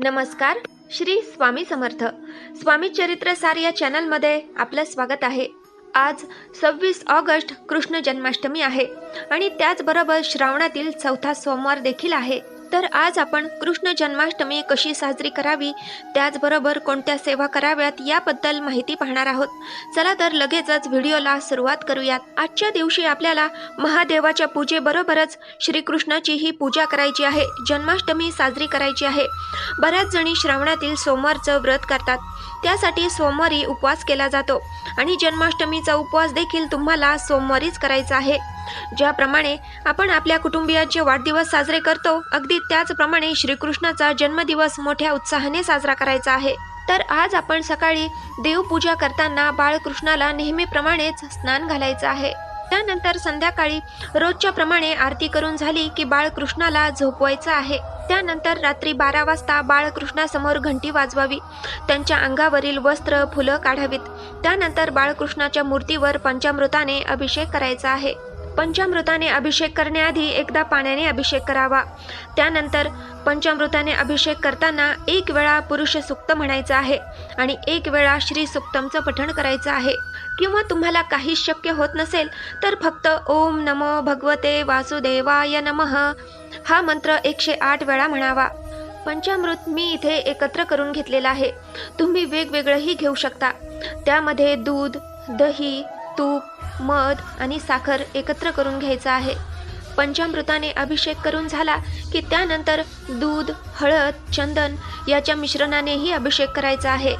नमस्कार श्री स्वामी समर्थ. स्वामी चरित्र सार या चॅनलमध्ये आपलं स्वागत आहे. आज सव्वीस ऑगस्ट कृष्ण जन्माष्टमी आहे आणि त्याचबरोबर श्रावणातील चौथा सोमवार देखील आहे. तर आज आपण कृष्ण जन्माष्टमी कशी साजरी करावी त्याचबरोबर कोणत्या सेवा कराव्यात याबद्दल माहिती पाहणार आहोत. चला तर लगेचच व्हिडिओला सुरुवात करूयात. आजच्या दिवशी आपल्याला महादेवाच्या पूजेबरोबरच श्रीकृष्णाचीही पूजा करायची आहे. जन्माष्टमी साजरी करायची आहे. बऱ्याच जणी श्रावणातील सोमवारचं व्रत करतात. त्यासाठी सोमवारी उपवास केला जातो. आणि जन्माष्टमीचा उपवास देखील तुम्हाला सोमवारीच करायचा आहे. ज्याप्रमाणे आपण आपल्या कुटुंबियांचे वाढदिवस साजरे करतो अगदी त्याचप्रमाणे श्रीकृष्णाचा जन्मदिवस मोठ्या उत्साहाने साजरा करायचा आहे. तर आज आपण सकाळी देवपूजा करताना बाळकृष्णाला नेहमीप्रमाणेच स्नान घालायचं आहे. त्यानंतर संध्याकाळी रोजच्या प्रमाणे आरती करून झाली की बाळकृष्णाला झोपवायचं आहे. त्यानंतर रात्री बारा वाजता बाळकृष्णासमोर घंटी वाजवावी. त्यांच्या अंगावरील वस्त्र फुलं काढावीत. त्यानंतर बाळकृष्णाच्या मूर्तीवर पंचामृताने अभिषेक करायचा आहे. पंचामृताने अभिषेक करण्याआधी एकदा पाण्याने अभिषेक करावा. त्यानंतर पंचामृताने अभिषेक करताना एक वेळा पुरुष सुक्त म्हणायचं आहे आणि एक वेळा श्री सुक्तमचं पठण करायचं आहे. किंवा तुम्हाला काहीच शक्य होत नसेल तर फक्त ओम नमो भगवते वासुदेवाय नमः. हा मंत्र एकशे आठ वेळा म्हणावा. पंचामृत मी इथे एकत्र करून घेतलेला आहे. तुम्ही वेगवेगळंही घेऊ शकता. त्यामध्ये दूध दही तूप मध आणि साखर एकत्र करून घ्यायचं आहे. पंचामृताने अभिषेक करून झाला की त्यानंतर दूध हळद चंदन याच्या मिश्रणानेही अभिषेक करायचा आहे.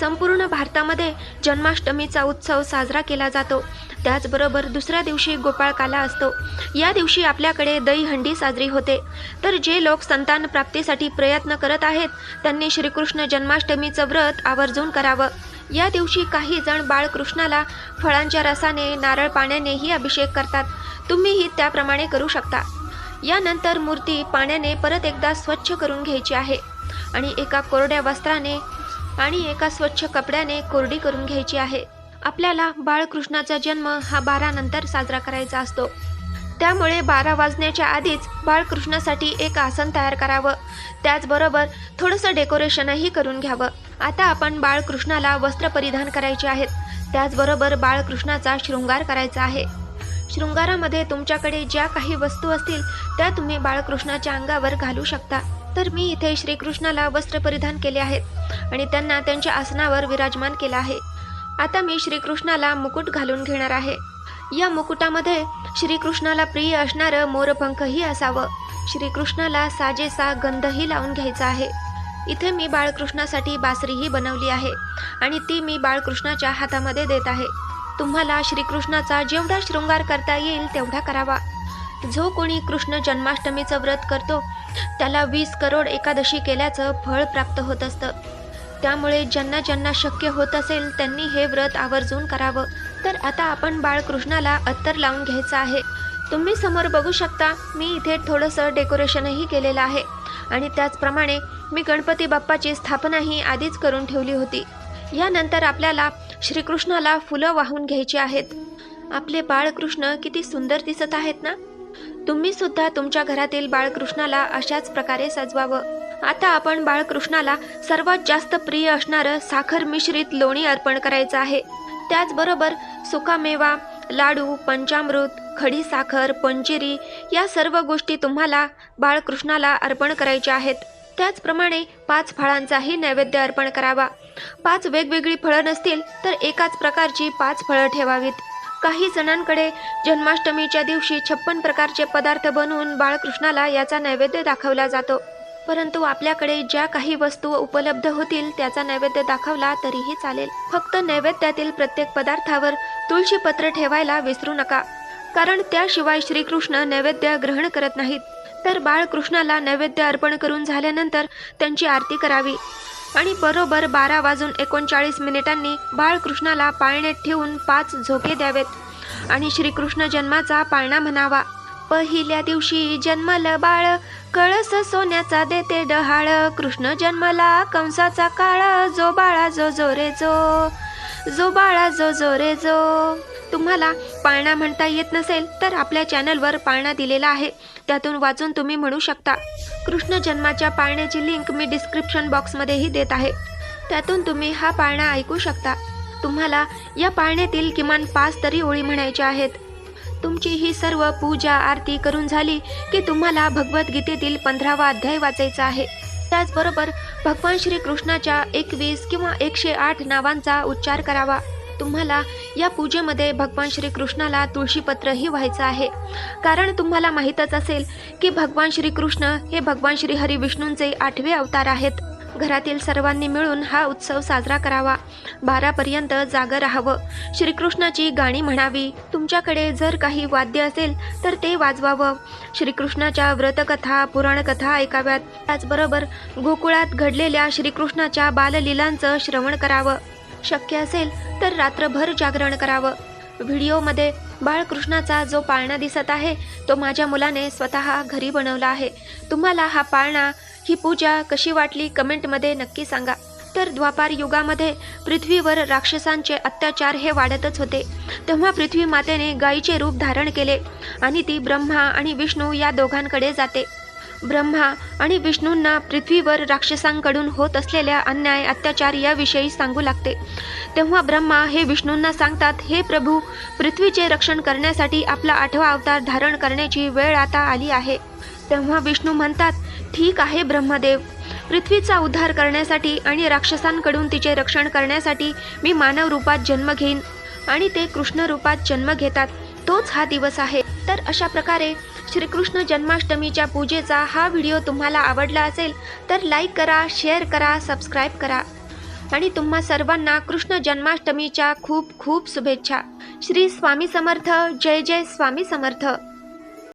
संपूर्ण भारतामध्ये जन्माष्टमीचा उत्सव साजरा केला जातो. त्याचबरोबर दुसऱ्या दिवशी गोपाळकाला असतो. या दिवशी आपल्याकडे दहीहंडी साजरी होते. तर जे लोक संतान प्राप्तीसाठी प्रयत्न करत आहेत त्यांनी श्रीकृष्ण जन्माष्टमीचं व्रत आवर्जून करावं. या दिवशी काही जण बाळकृष्णाला फळांच्या रसाने नारळ पाण्यानेही अभिषेक करतात. तुम्हीही त्याप्रमाणे करू शकता. यानंतर मूर्ती पाण्याने परत एकदा स्वच्छ करून घ्यायची आहे आणि एका कोरड्या वस्त्राने आणि एका स्वच्छ कपड्याने कोरडी करून घ्यायची आहे. आपल्याला बाळकृष्णाचा जन्म हा बारा नंतर साजरा करायचा असतो. त्यामुळे बारा वाजण्याच्या आधीच बाळकृष्णासाठी एक आसन तयार करावं. त्याचबरोबर थोडंसं डेकोरेशनही करून घ्यावं. आता आपण बाळकृष्णाला वस्त्र परिधान करायचे आहेत. त्याचबरोबर बाळकृष्णाचा शृंगार करायचा आहे. शृंगारामध्ये तुमच्याकडे ज्या काही वस्तू असतील त्या तुम्ही बाळकृष्णाच्या अंगावर घालू शकता. तर मी इथे श्रीकृष्णाला वस्त्र परिधान केले आहेत आणि त्यांना त्यांच्या आसनावर विराजमान केलं आहे. आता मी श्रीकृष्णाला मुकुट घालून घेणार आहे. या मुकुटामध्ये श्रीकृष्णाला प्रिय असणारं मोरपंखही असावं. श्रीकृष्णाला साजेसा गंधही लावून घ्यायचा आहे. इथे मी बाळकृष्णासाठी बासरीही बनवली आहे आणि ती मी बाळकृष्णाच्या हातामध्ये देत आहे. तुम्हाला श्रीकृष्णाचा जेवढा शृंगार करता येईल तेवढा करावा. जो कोणी कृष्ण जन्माष्टमीचं व्रत करतो त्याला वीस करोड एकादशी केल्याचं फळ प्राप्त होत असतं. त्यामुळे ज्यांना ज्यांना शक्य होत असेल त्यांनी हे व्रत आवर्जून करावं. तर आता आपण बाळकृष्णाला अत्तर लावून घ्यायचं आहे. तुम्ही समोर बघू शकता मी इथे थोडंसं डेकोरेशनही केलेलं आहे. आणि त्याचप्रमाणे मी गणपती बाप्पाची स्थापनाही आधीच करून ठेवली होती. यानंतर आपल्याला श्रीकृष्णाला फुलं वाहून घ्यायची आहेत. आपले बाळकृष्ण किती सुंदर दिसत आहेत ना? तुम्ही सुद्धा तुमच्या घरातील बाळकृष्णाला अशाच प्रकारे सजवावं. आता आपण बाळकृष्णाला सर्वात जास्त प्रिय असणारं साखर मिश्रित लोणी अर्पण करायचं आहे. त्याचबरोबर सुकामेवा लाडू पंचामृत खडी साखर पंजिरी या सर्व गोष्टी तुम्हाला बाळकृष्णाला अर्पण करायच्या आहेत. त्याचप्रमाणे पाच फळांचाही नैवेद्य अर्पण करावा. पाच वेगवेगळी फळं नसतील तर एकाच प्रकारची पाच फळं ठेवावीत. काही जणांकडे जन्माष्टमीच्या दिवशी छप्पन प्रकारचे पदार्थ बनवून बाळकृष्णाला याचा नैवेद्य दाखवला जातो. परंतु आपल्याकडे ज्या काही वस्तू उपलब्ध होतील त्याचा नैवेद्य दाखवला तरीही चालेल. फक्त नैवेद्यातील प्रत्येक पदार्थावर तुळशीपत्र ठेवायला विसरू नका. कारण त्याशिवाय श्रीकृष्ण नैवेद्य ग्रहण करत नाहीत. तर बाळकृष्णाला नैवेद्य अर्पण करून झाल्यानंतर त्यांची आरती करावी. आणि बरोबर बारा वाजून एकोणचाळीस मिनिटांनी बाळकृष्णाला पाळण्यात ठेवून पाच झोके द्यावेत. आणि श्रीकृष्ण जन्माचा पाळणा म्हणावा. पहिल्या दिवशी जन्मल बाळ कळस सोन्याचा देते डहाळ कृष्ण जन्मला कंसाचा काळ जो बाळा जो जो रे जो जो बाळा जो जो रे जो. तुम्हाला पाळणा म्हणता येत नसेल तर आपल्या चॅनलवर पाळणा दिलेला आहे. त्यातून वाचून तुम्ही म्हणू शकता. कृष्ण जन्माच्या पाळण्याची लिंक मी डिस्क्रिप्शन बॉक्समध्येही देत आहे. त्यातून तुम्ही हा पाळणा ऐकू शकता. तुम्हाला या पाळण्यातील किमान पाच तरी ओळी म्हणायच्या आहेत. तुमची ही सर्व पूजा आरती करून झाली की तुम्हाला भगवद्गीतेतील पंधरावा अध्याय वाचायचा आहे. त्याचबरोबर भगवान श्री कृष्णाच्या एकवीस किंवा एकशे आठ नावांचा उच्चार करावा. तुम्हाला या पूजेमध्ये भगवान श्री कृष्णाला तुळशीपत्रही व्हायचं आहे. कारण तुम्हाला माहीतच असेल की भगवान श्री कृष्ण हे भगवान श्री हरी विष्णूंचे आठवे अवतार आहेत. घरातील सर्वांनी मिळून हा उत्सव साजरा करावा. बारापर्यंत जागं राहावं. श्रीकृष्णाची गाणी म्हणावी. तुमच्याकडे जर काही वाद्य असेल तर ते वाजवावं. श्रीकृष्णाच्या व्रतकथा पुराणकथा ऐकाव्यात. त्याचबरोबर गोकुळात घडलेल्या श्रीकृष्णाच्या बाललीलांचं श्रवण करावं. शक्य असेल तर रात्रभर जागरण करावं. व्हिडिओमध्ये बाळकृष्णाचा जो पाळणा दिसत आहे तो माझ्या मुलाने स्वतः घरी बनवला आहे. तुम्हाला हा पाळणा ही पूजा कशी वाटली कमेंटमध्ये नक्की सांगा. तर द्वापार युगामध्ये पृथ्वीवर राक्षसांचे अत्याचार हे वाढतच होते. तेव्हा पृथ्वी मातेने गायीचे रूप धारण केले आणि ती ब्रह्मा आणि विष्णू या दोघांकडे जाते. ब्रह्मा आणि विष्णूंना पृथ्वीवर राक्षसांकडून होत असलेल्या अन्याय अत्याचार याविषयी सांगू लागते. तेव्हा ब्रह्मा हे विष्णूंना सांगतात हे प्रभू पृथ्वीचे रक्षण करण्यासाठी आपला आठवा अवतार धारण करण्याची वेळ आता आली आहे. तेव्हा विष्णू म्हणतात ठीक आहे ब्रह्मदेव पृथ्वीचा उद्धार करण्यासाठी आणि राक्षसांकडून तिचे रक्षण करण्यासाठी मी मानव रूपात जन्म घेईन आणि ते कृष्ण रूपात जन्म घेतात. तोच हा दिवस आहे. तर अशा प्रकारे श्रीकृष्ण जन्माष्टमीच्या पूजेचा हा व्हिडिओ तुम्हाला आवडला असेल तर लाईक करा शेअर करा सबस्क्राईब करा. आणि तुम्हा सर्वांना कृष्ण जन्माष्टमीच्या खूप खूप शुभेच्छा. श्री स्वामी समर्थ जय जय स्वामी समर्थ.